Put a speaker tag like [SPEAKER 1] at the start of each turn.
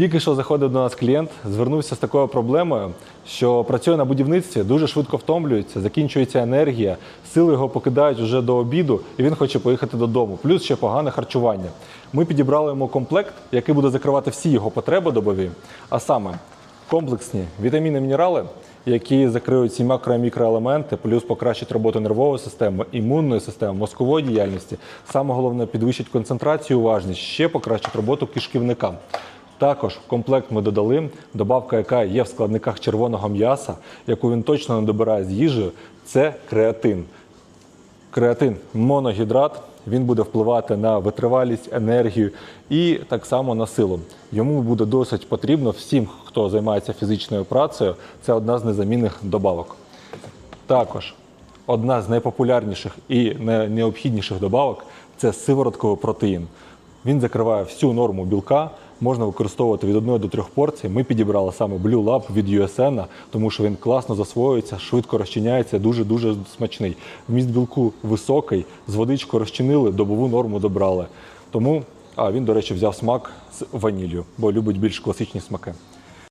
[SPEAKER 1] Тільки що заходив до нас клієнт, звернувся з такою проблемою, що працює на будівництві, дуже швидко втомлюється, закінчується енергія, сили його покидають вже до обіду, і він хоче поїхати додому. Плюс ще погане харчування. Ми підібрали йому комплект, який буде закривати всі його потреби добові, а саме комплексні вітаміни, мінерали, які закриють ці макро- і мікроелементи, плюс покращать роботу нервової системи, імунної системи, мозкової діяльності. Саме головне підвищить концентрацію, уважність, ще покращить роботу кишківника. Також в комплект ми додали добавка, яка є в складниках червоного м'яса, яку він точно не добирає з їжею, це креатин. Креатин моногідрат. Він буде впливати на витривалість, енергію і так само на силу. Йому буде досить потрібно всім, хто займається фізичною працею. Це одна з незамінних добавок. Також одна з найпопулярніших і найнеобхідніших добавок це сиворотковий протеїн. Він закриває всю норму білка, можна використовувати від 1 до 3 порцій. Ми підібрали саме Blue Lab від USN, тому що він класно засвоюється, швидко розчиняється, дуже-дуже смачний. Вміст білку високий, з водичку розчинили, добову норму добрали. Тому а він, до речі, взяв смак з ваніллю, бо любить більш класичні смаки.